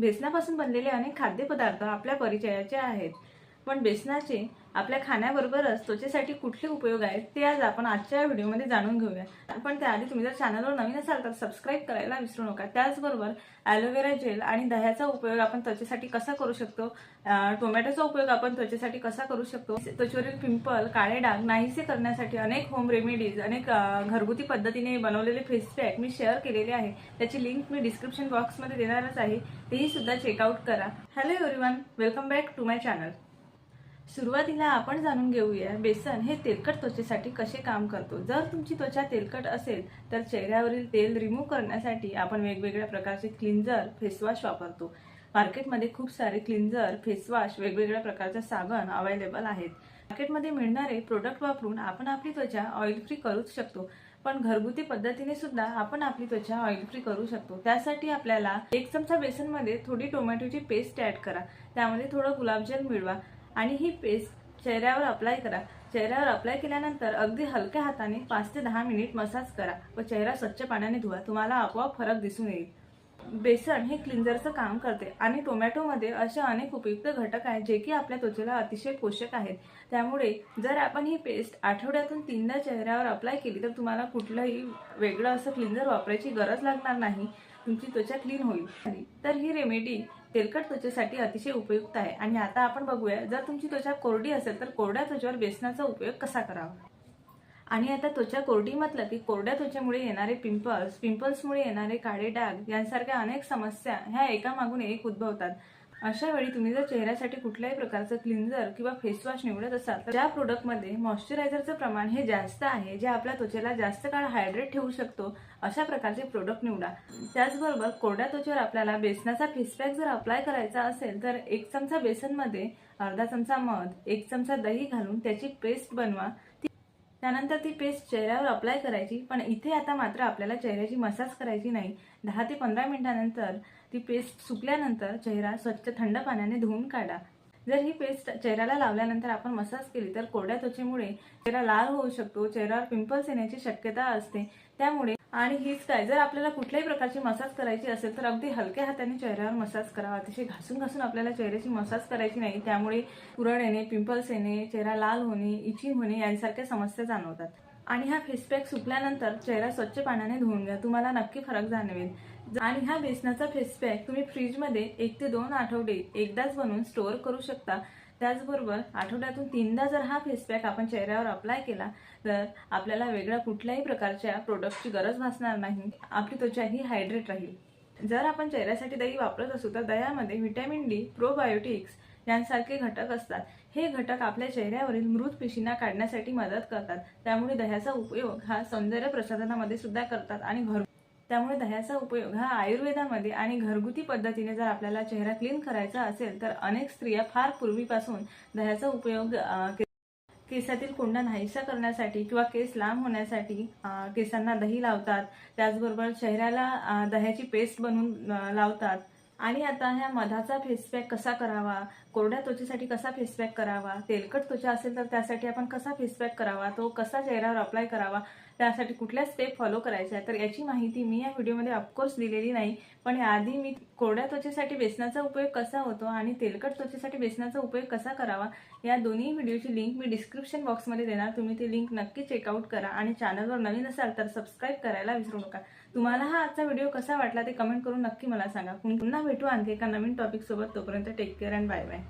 बेसनापासून बनलेले अनेक खाद्यपदार्थ आपल्या परिचयाचे आहेत. पण बेसनाचे आपल्या खाण्याबरोबरच त्वचेसाठी कुठले उपयोग आहेत ते आज आपण आजच्या व्हिडिओमध्ये जाणून घेऊया. पण त्याआधी तुम्ही जर चॅनलवर नवीन असाल तर सबस्क्राईब करायला विसरू नका. त्याचबरोबर ॲलोवेरा जेल आणि दह्याचा उपयोग आपण त्वचेसाठी कसा करू शकतो टोमॅटोचा उपयोग आपण त्वचेसाठी कसा करू शकतो त्वचेवरील पिंपल काळे डाग नाहीसे करण्यासाठी अनेक होम रेमेडीज अनेक घरगुती पद्धतीने बनवलेले फेस पॅक मी शेअर केलेले आहे. त्याची लिंक मी डिस्क्रिप्शन बॉक्समध्ये देणारच आहे. तेही सुद्धा चेकआउट करा. Hello everyone welcome back to my channel सुरुवातीला आपण जाणून घेऊया बेसन हे तेलकट त्वचेसाठी कसे काम करतो. जर तुमची त्वचा तेलकट असेल तर चेहऱ्यावरील तेल रिमूव्ह करण्यासाठी आपण वेगवेगळ्या प्रकारचे क्लिन्झर फेसवॉश वापरतो. मार्केटमध्ये खूप सारे क्लिन्झर फेसवॉश वेगवेगळ्या प्रकारचे साबण अवेलेबल आहेत. मार्केटमध्ये मिळणारे प्रोडक्ट वापरून आपण आपली त्वचा ऑइल फ्री करूच शकतो. पण घरगुती पद्धतीने सुद्धा आपण आपली त्वचा ऑइल फ्री करू शकतो. त्यासाठी आपल्याला एक चमचा बेसनमध्ये थोडी टोमॅटोची पेस्ट ऍड करा. त्यामध्ये थोडं गुलाबजल मिळवा. आणि ही पेस्ट चेहऱ्यावर अप्लाय करा. चेहऱ्यावर अप्लाय केल्यानंतर अगदी हलक्या हाताने पाच ते दहा मिनिट मसाज करा व चेहरा स्वच्छ पाण्याने धुवा. तुम्हाला आपोआप फरक दिसून येईल. बेसन हे क्लिन्झरचं काम करते आणि टोमॅटोमध्ये असे अनेक उपयुक्त घटक आहेत जे की आपल्या त्वचेला अतिशय पोषक आहेत. त्यामुळे जर आपण ही पेस्ट आठवड्यातून तीनदा चेहऱ्यावर अप्लाय केली तर तुम्हाला कुठलंही वेगळं असं क्लिन्झर वापरायची गरज लागणार नाही. तुमची त्वचा क्लीन होईल. तर ही रेमेडी तेलकट त्वचेसाठी अतिशय उपयुक्त आहे. आणि आता आपण बघूया जर तुमची त्वचा कोरडी असेल तर कोरड्या त्वचेवर बेसनाचा उपयोग कसा करावा? आणि आता त्वचा कोरडी म्हटलं की कोरड्या त्वचेमुळे येणारे पिंपल्स पिंपल्समुळे येणारे काळे डाग यांसारख्या अनेक समस्या ह्या एकामागून एक उद्भवतात. अशा वेळी तुम्ही जर चेहऱ्यासाठी कुठल्याही प्रकारचं क्लिन्झर किंवा फेसवॉश निवडत असाल तर त्या प्रोडक्टमध्ये मॉइश्चरायझरचं प्रमाण हे जास्त आहे जे आपल्या त्वचेला जास्त काळ हायड्रेट ठेवू शकतो अशा प्रकारचे प्रोडक्ट निवडा. त्याचबरोबर कोरड्या त्वचेवर आपल्याला बेसनाचा फेसपॅक जर अप्लाय करायचा असेल तर एक चमचा बेसनमध्ये अर्धा चमचा मध एक चमचा दही घालून त्याची पेस्ट बनवा. त्यानंतर ती पेस्ट चेहऱ्यावर अप्लाय करायची पण इथे आता मात्र आपल्याला चेहऱ्याची मसाज करायची नाही. दहा ते पंधरा मिनिटानंतर ती पेस्ट सुकल्यानंतर चेहरा स्वच्छ थंड पाण्याने धुवून काढा. जर ही पेस्ट चेहऱ्याला लावल्यानंतर आपण मसाज केली तर कोरड्या त्वचेमुळे चेहरा लाल होऊ शकतो चेहऱ्यावर पिंपल्स येण्याची शक्यता असते. त्यामुळे आणि हीच काय जर आपल्याला कुठल्याही प्रकारची मसाज करायची असेल तर अगदी हलक्या हाताने चेहऱ्यावर मसाज करावा. अतिशय घासून घासून आपल्याला चेहऱ्याची मसाज करायची नाही. त्यामुळे पुरण येणे पिंपल्स येणे चेहरा लाल होणे इचिंग होणे यांसारख्या समस्या जाणवतात. आणि हा फेसपॅक सुकल्यानंतर चेहरा स्वच्छ पाण्याने धुवून घ्या. तुम्हाला नक्की फरक जाणवेल. आणि हा बेसनाचा फेसपॅक तुम्ही फ्रीजमध्ये एक ते दोन आठवडे एकदाच बनवून स्टोअर करू शकता. त्याचबरोबर आठवड्यातून तीनदा जर हा फेसपॅक आपण चेहऱ्यावर अप्लाय केला तर आपल्याला वेगळ्या कुठल्याही प्रकारच्या प्रोडक्टची गरज भासणार नाही. आपली त्वचा ही हायड्रेट राहील. जर आपण चेहऱ्यासाठी दही वापरत असू तर दह्यामध्ये व्हिटॅमिन डी प्रोबायोटिक्स यांसारखे घटक असतात. हे घटक आपल्या चेहऱ्यावरील मृत पेशींना काढण्यासाठी मदत करतात. त्यामुळे दह्याचा उपयोग हा सौंदर्य प्रसाधनामध्ये सुद्धा करतात आणि घर त्यामुळे दह्याचा उपयोग हा आयुर्वेदामध्ये आणि घरगुती पद्धतीने जर आपल्याला चेहरा क्लीन करायचा असेल तर अनेक स्त्रिया फार पूर्वीपासून दह्याचा उपयोग केसातील कोंडा नाहीसा करण्यासाठी किंवा केस लांब होण्यासाठी केसांना दही लावतात. त्याचबरोबर चेहऱ्याला दह्याची पेस्ट बनवून लावतात. आणि आता ह्या मधाचा फेस पॅक कसा करावा? कोरड्या त्वचेसाठी कसा फेस पॅक करावा? तेलकट त्वचा असेल तर त्यासाठी आपण कसा फेसपॅक करावा? तो कसा चेहऱ्यावर अप्लाय करावा? त्यासाठी कुठल्या स्टेप फॉलो करायच्या तर याची माहिती मी या व्हिडिओमध्ये ऑफकोर्स दिलेली नाही. पण याआधी मी कोरड्या त्वचेसाठी बेसनाचा उपयोग कसा होतो आणि तेलकट त्वचेसाठी बेसनाचा उपयोग कसा करावा या दोन्ही व्हिडिओची लिंक मी डिस्क्रिप्शन बॉक्समध्ये देणार. तुम्ही ती लिंक नक्की चेकआउट करा आणि चॅनलवर नवीन असाल तर सबस्क्राईब करायला विसरू नका. तुम्हाला हा आजचा व्हिडिओ कसा वाटला ते कमेंट करून नक्की मला सांगा. पुन्हा भेटू आणखी एका नवीन टॉपिकसोबत तोपर्यंत take care and bye bye